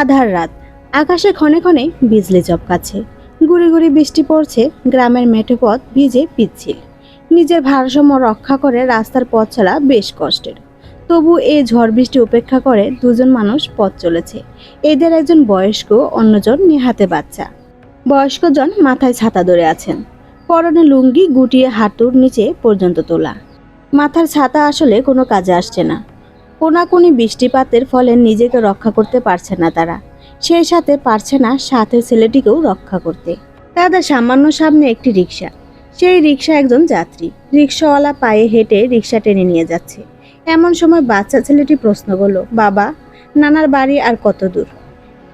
আধার রাত। আকাশে ক্ষণে ক্ষণে বিজলি চপকাচ্ছে গুড়ি গুড়ি বৃষ্টি পড়ছে গ্রামের মেঠো পথ ভিজে পিচ্ছিল। নিজের ভারসাম্য রক্ষা করে রাস্তার পথ চলা বেশ কষ্টের। তবু এই ঝড় বৃষ্টি উপেক্ষা করে দুজন মানুষ পথ চলেছে। এদের একজন বয়স্ক, অন্যজন নিহাতে বাচ্চা। বয়স্কজন মাথায় ছাতা ধরে আছেন। পরনে লুঙ্গি গুটিয়ে হাঁটুর নিচে পর্যন্ত তোলা। মাথার ছাতা আসলে কোনো কাজে আসছে না। কোনাকুনি বৃষ্টিপাতের ফলে নিজেকে রক্ষা করতে পারছে না তারা। সেই সাথে পারছে না সাথে ছেলেটিকেও রক্ষা করতে। তাদের সামান্য সামনে একটি রিক্সা সেই রিক্সা একজন যাত্রী। রিক্সাওয়ালা পায়ে হেঁটে রিক্সা টেনে নিয়ে যাচ্ছে। এমন সময় বাচ্চা ছেলেটি প্রশ্ন করল, বাবা, নানার বাড়ি আর কত দূর?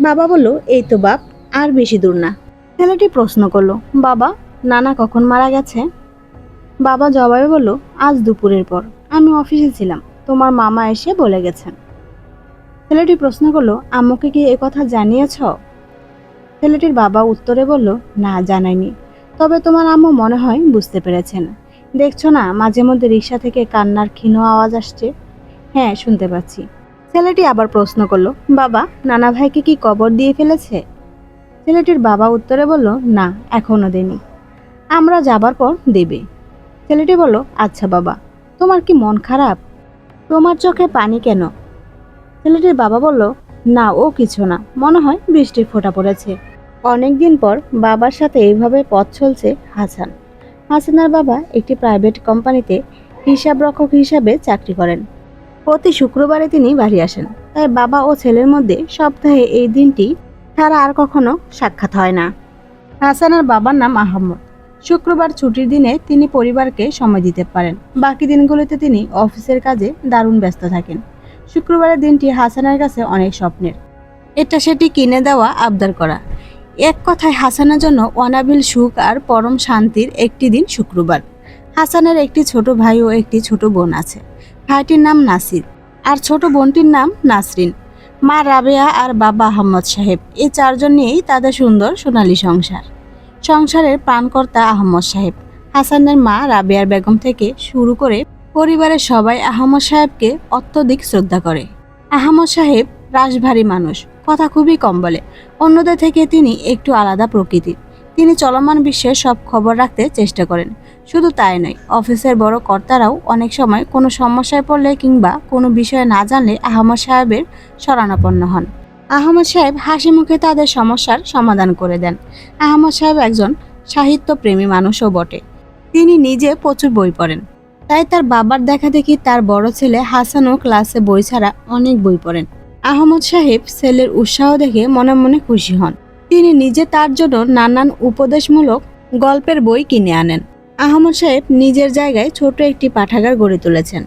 বাবা বলল, এই তো বাপ, আর বেশি দূর না। ছেলেটি প্রশ্ন করল, বাবা, নানা কখন মারা গেছে? বাবা জবাবে বলল, আজ দুপুরের পর। আমি অফিসে ছিলাম। তোমার মামা এসে বলে গেছেন। ছেলেটি প্রশ্ন করল, আম্মুকে কি কথা জানিয়েছ? ছেলেটির বাবা উত্তরে বলল, না, জানাইনি। তবে তোমার আম্মু মনে হয় বুঝতে পেরেছেন। দেখছ না, মাঝে মধ্যে রিক্সা থেকে কান্নার ক্ষীণ আওয়াজ আসছে? হ্যাঁ শুনতে পাচ্ছি। ছেলেটি আবার প্রশ্ন করল, বাবা, নানা ভাইকে কি কবর দিয়ে ফেলেছে? ছেলেটির বাবা উত্তরে বলল, না, এখনও দেনি আমরা যাবার পর দেবে। ছেলেটি বলল আচ্ছা বাবা, তোমার কি মন খারাপ? তোমার চোখে পানি কেন? ছেলেটির বাবা বলল, না, ও কিছু না। মনে হয় বৃষ্টির ফোঁটা পড়েছে। অনেকদিন পর বাবার সাথে এইভাবে পথ চলছে হাসান। হাসানার বাবা একটি প্রাইভেট কোম্পানিতে হিসাবরক্ষক হিসাবে চাকরি করেন। প্রতি শুক্রবারে তিনি বাড়ি আসেন। তাই বাবা ও ছেলের মধ্যে সপ্তাহে এই দিনটি ছাড়া আর কখনো সাক্ষাৎ হয় না। হাসানের বাবার নাম আহমদ শুক্রবার ছুটির দিনে তিনি পরিবারকে সময় দিতে পারেন। বাকি দিনগুলোতে তিনি অফিসের কাজে দারুণ ব্যস্ত থাকেন। শুক্রবারের দিনটি হাসানের কাছে অনেক স্বপ্নের। এটা সেটি কিনে দেওয়া, আবদার করা। এক কথায় হাসানের জন্য অনাবিল সুখ আর পরম শান্তির একটি দিন শুক্রবার। হাসানের একটি ছোট ভাই ও একটি ছোট বোন আছে। ভাইটির নাম নাসির আর ছোট বোনটির নাম নাসরিন। মা রাবেয়া আর বাবা আহমদ সাহেব। এই চারজন নিয়েই তাদের সুন্দর সোনালী সংসার। সংসারের প্রাণকর্তা আহমদ সাহেব। হাসানের মা রাবেয়ার বেগম থেকে শুরু করে পরিবারের সবাই আহমদ সাহেবকে অত্যধিক শ্রদ্ধা করে। আহমদ সাহেব রাশভারী মানুষ, কথা খুবই কম বলে। অন্যদের থেকে তিনি একটু আলাদা প্রকৃতির। তিনি চলমান বিশ্বের সব খবর রাখতে চেষ্টা করেন। শুধু তাই নয়, অফিসের বড় কর্তারাও অনেক সময় কোনো সমস্যায় পড়লে কিংবা কোনো বিষয়ে না জানলে আহমদ সাহেবের শরণাপন্ন হন। আহমদ সাহেব হাসি মুখে তাদের সমস্যার সমাধান করে দেন। আহমদ সাহেব একজন সাহিত্যপ্রেমী মানুষও বটে। তিনি নিজে প্রচুর বই পড়েন। তাই তার বাবার দেখা দেখি তার বড় ছেলে হাসানও ক্লাসে বই ছাড়া অনেক বই পড়েন। আহমদ সাহেব ছেলের উৎসাহ দেখে মনে মনে খুশি হন। তিনি নিজে তার জন্য নানান উপদেশমূলক গল্পের বই কিনে আনেন। আহমদ সাহেব নিজের জায়গায় ছোট একটি পাঠাগার গড়ে তুলেছেন।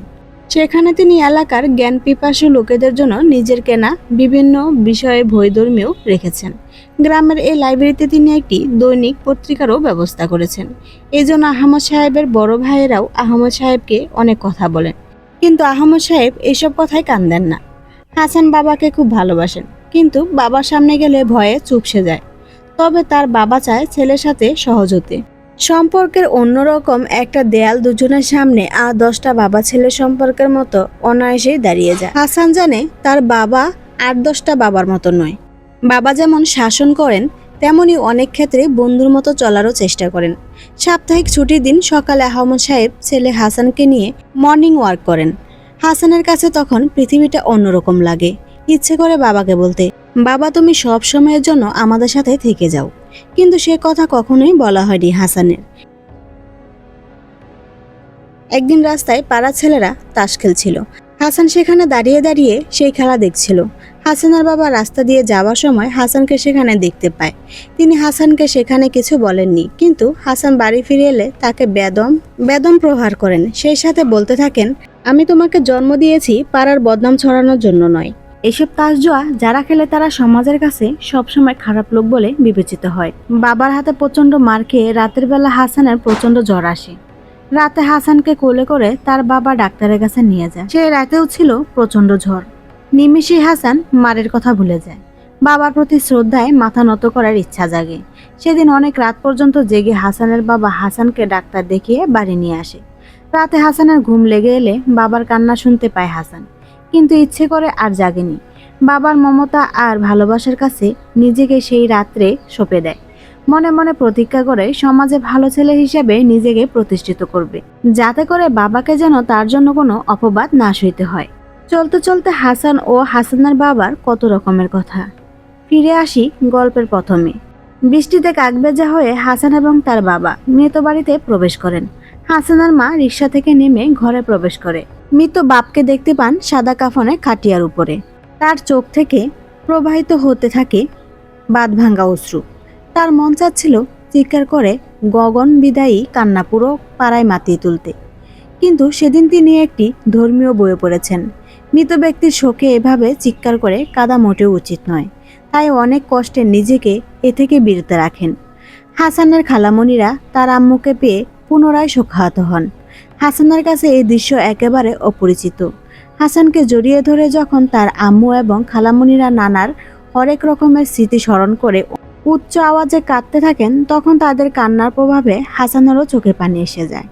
সেখানে তিনি এলাকার জ্ঞান পিপাসু লোকেদের জন্য নিজের কেনা বিভিন্ন বিষয়ে বইধর্মীয় রেখেছেন। গ্রামের এই লাইব্রেরিতে তিনি একটি দৈনিক পত্রিকারও ব্যবস্থা করেছেন। এই জন্য আহমদ সাহেবের বড় ভাইয়েরাও আহমদ সাহেবকে অনেক কথা বলেন। কিন্তু আহমদ সাহেব এসব কথায় কান দেন না। হাসান বাবাকে খুব ভালোবাসেন, কিন্তু বাবার সামনে গেলে ভয়ে চুপসে যায়। তবে তার বাবা চায় ছেলের সাথে সহজ হতে। সম্পর্কের অন্যরকম একটা দেয়াল দুজনের সামনে আর দশটা বাবা ছেলে সম্পর্কের মতো অনায়াসেই দাঁড়িয়ে যায়। হাসান জানে তার বাবা আট দশটা বাবার মতো নয়। বাবা যেমন শাসন করেন তেমনই অনেক ক্ষেত্রে বন্ধুর মতো চলারও চেষ্টা করেন। সাপ্তাহিক ছুটির দিন সকালে আহমদ সাহেব ছেলে হাসানকে নিয়ে মর্নিং ওয়ার্ক করেন। হাসানের কাছে তখন পৃথিবীটা অন্যরকম লাগে, ইচ্ছে করে বাবাকে বলতে, বাবা, তুমি সব সময়ের জন্য আমাদের সাথে থেকে যাও। কিন্তু সে কথা কখনোই বলা হয়নি হাসানের। একদিন রাস্তায় পাড়া ছেলেরা তাস খেলছিল। হাসান সেখানে দাঁড়িয়ে দাঁড়িয়ে সেই খেলা দেখছিল। হাসানের বাবা রাস্তা দিয়ে যাওয়ার সময় হাসানকে সেখানে দেখতে পায়। তিনি হাসানকে সেখানে কিছু বলেননি, কিন্তু হাসান বাড়ি ফিরে এলে তাকে বেদম বেদম প্রহার করেন। সেই সাথে বলতে থাকেন, আমি তোমাকে জন্ম দিয়েছি পাড়ার বদনাম ছড়ানোর জন্য নয়। এসব তাস জোয়া যারা খেলে তারা সমাজের কাছে সবসময় খারাপ লোক বলে বিবেচিত হয়। বাবার হাতে প্রচণ্ড মার খেয়ে রাতের বেলা হাসানের প্রচণ্ড জ্বর আসে। রাতে হাসানকে কোলে করে তার বাবা ডাক্তারের কাছে নিয়ে যায়। সেই রাতেও ছিল প্রচণ্ড ঝড় নিমিষে হাসান মারের কথা ভুলে যায়। বাবার প্রতি শ্রদ্ধায় মাথা নত করার ইচ্ছা জাগে। সেদিন অনেক রাত পর্যন্ত জেগে হাসানের বাবা হাসানকে ডাক্তার দেখিয়ে বাড়ি নিয়ে আসে। রাতে হাসানের ঘুম লেগে এলে বাবার কান্না শুনতে পায় হাসান। কিন্তু ইচ্ছে করে আর জাগেনি। বাবার মমতা আর ভালোবাসার কাছে নিজেকে সেই রাত্রে সঁপে দেয়। মনে মনে প্রতিজ্ঞা করে সমাজে ভালো ছেলে হিসেবে নিজেকে প্রতিষ্ঠিত করবে। যাতে করে বাবাকে যেন তার জন্য কোনো অপবাদ না সইতে হয়। চলতে চলতে হাসান ও হাসানের বাবার কত রকমের কথা। ফিরে আসি গল্পের প্রথমে। বৃষ্টিতে কাকবেজা হয়ে হাসান এবং তার বাবা মৃত বাড়িতে প্রবেশ করেন। হাসানার মা রিক্সা থেকে নেমে ঘরে প্রবেশ করে। মৃত বাপকে দেখতে পান সাদা কাফনে খাটিয়ার উপরে। তার চোখ থেকে প্রবাহিত হতে থাকে বাঁধভাঙ্গা অশ্রু। তার মন চাচ্ছিল চিৎকার করে, গগন বিদায়ী কান্না পুরো পাড়ায় মাতিয়ে তুলতে। কিন্তু সেদিন তিনি একটি ধর্মীয় বইয়ে পড়েছেন। মৃত ব্যক্তির শোকে এভাবে চিৎকার করে কাদা মোটেও উচিত নয়। তাই অনেক কষ্টে নিজেকে এ থেকে বিরত রাখেন। হাসানের খালামণিরা তার আম্মুকে পেয়ে পুনরায় শোকাহত হন। হাসানের কাছে এই দৃশ্য একেবারে অপরিচিত। হাসানকে জড়িয়ে ধরে যখন তার আম্মু এবং খালামণিরা নানার হরেক রকমের স্মৃতি স্মরণ করে উচ্চ আওয়াজে কাঁদতে থাকেন, তখন তাদের কান্নার প্রভাবে হাসানেরও চোখে পানি এসে যায়।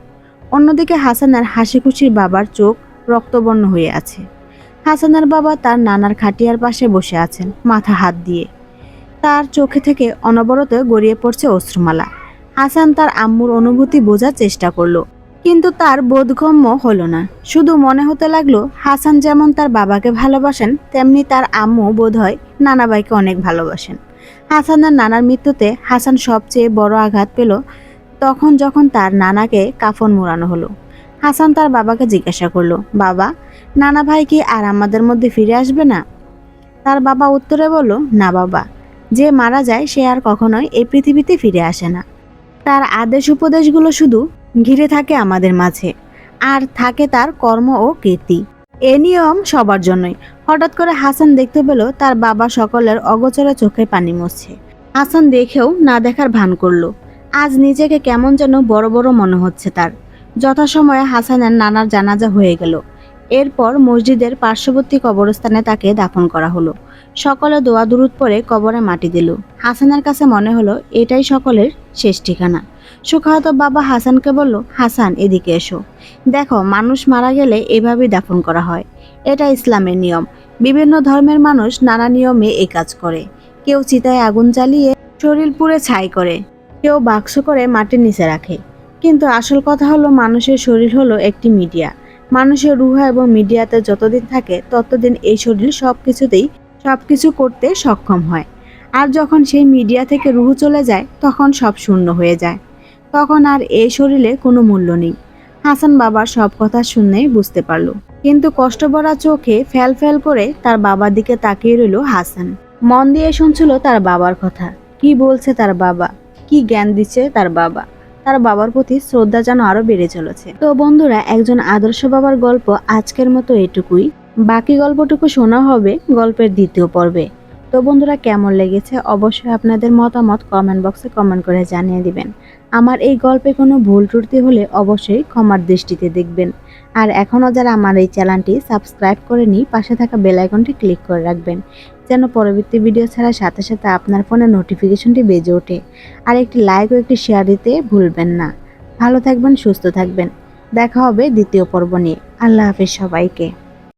অন্যদিকে হাসানের হাসি খুশির বাবার চোখ রক্তবর্ণ হয়ে আছে। হাসানের বাবা তার নানার খাটিয়ার পাশে বসে আছেন, মাথা হাত দিয়ে। তার চোখে থেকে অনবরত গড়িয়ে পড়ছে অশ্রুমালা। হাসান তার আম্মুর অনুভূতি বোঝার চেষ্টা করল। কিন্তু তার বোধগম্য হলো না। শুধু মনে হতে লাগল, হাসান যেমন তার বাবাকে ভালোবাসেন, তেমনি তার আম্মু বোধহয় নানাবাইকে অনেক ভালোবাসেন। হাসানের নানার মৃত্যুতে হাসান সবচেয়ে বড় আঘাত পেল তখন যখন তার নানাকে কাফন মোড়ানো হলো। হাসান তার বাবাকে জিজ্ঞাসা করল, বাবা, নানা ভাই কি আর আমাদের মধ্যে ফিরে আসবে না? তার বাবা উত্তরে বলল, না বাবা, যে মারা যায় সে আর কখনোই এই পৃথিবীতে ফিরে আসে না। তার আদেশ উপদেশগুলো শুধু ঘিরে থাকে আমাদের মাঝে। আর থাকে তার কর্ম ও কীর্তি। এ নিয়ম সবার জন্যই। হঠাৎ করে হাসান দেখতে পেল তার বাবা সকলের অগোচরে চোখে পানি মুছছে হাসান দেখেও না দেখার ভান করল। আজ নিজেকে কেমন যেন বড় বড় মনে হচ্ছে তার। যথাসময়ে হাসানের নানার জানাজা হয়ে গেল। এরপর মসজিদের পার্শ্ববর্তী কবরস্থানে তাকে দাফন করা হলো। সকলে দোয়া দুরুদ পরে কবরে মাটি দিল। হাসানের কাছে মনে হলো, এটাই সকলের শেষ ঠিকানা। সুখাহত বাবা হাসানকে বলল, হাসান, এদিকে এসো। দেখো, মানুষ মারা গেলে এভাবেই দাফন করা হয়। এটা ইসলামের নিয়ম। বিভিন্ন ধর্মের মানুষ নানা নিয়মে এই কাজ করে। কেউ চিতায় আগুন জ্বালিয়ে শরীর পুড়ে ছাই করে। কেউ বাক্স করে মাটির নিচে রাখে। কিন্তু আসল কথা হলো, মানুষের শরীর হলো একটি মিডিয়া। মানুষের রুহ এবং মিডিয়াতে যতদিন থাকে, ততদিন এই শরীর সব কিছুতেই সব কিছু করতে সক্ষম হয়। আর যখন সেই মিডিয়া থেকে রুহ চলে যায়, তখন সব শূন্য হয়ে যায়। তখন আর এই শরীরে কোনো মূল্য নেই। হাসান বাবার সব কথা শুনেই বুঝতে পারল। কিন্তু কষ্ট ভরা চোখে ফ্যাল ফ্যাল করে তার বাবার দিকে তাকিয়ে রইল হাসান। মন দিয়ে শুনছিল তার বাবার কথা। কি বলছে তার বাবা? কি জ্ঞান দিচ্ছে তার বাবা? তার বাবার প্রতি শ্রদ্ধা যেন আরও বেড়ে চলেছে। তো বন্ধুরা, একজন আদর্শ বাবার গল্প আজকের মতো এটুকুই। বাকি গল্পটুকু শোনা হবে গল্পের দ্বিতীয় পর্বে। তো বন্ধুরা, কেমন লেগেছে? অবশ্যই আপনাদের মতামত কমেন্ট বক্সে কমেন্ট করে জানিয়ে দিবেন। আমার এই গল্পে কোনো ভুল ত্রুটি হলে অবশ্যই ক্ষমার দৃষ্টিতে দেখবেন। আর এখনও যারা আমার এই চ্যানেলটি সাবস্ক্রাইব করে করেনি, পাশে থাকা বেল আইকনটি ক্লিক করে রাখবেন, যেন পরবর্তী ভিডিও ছাড়ার সাথে সাথে আপনার ফোনে নোটিফিকেশনটি বেজে ওঠে। আর একটি লাইক ও একটি শেয়ার দিতে ভুলবেন না। ভালো থাকবেন, সুস্থ থাকবেন। দেখা হবে দ্বিতীয় পর্ব নিয়ে। আল্লাহ হাফেজ সবাইকে।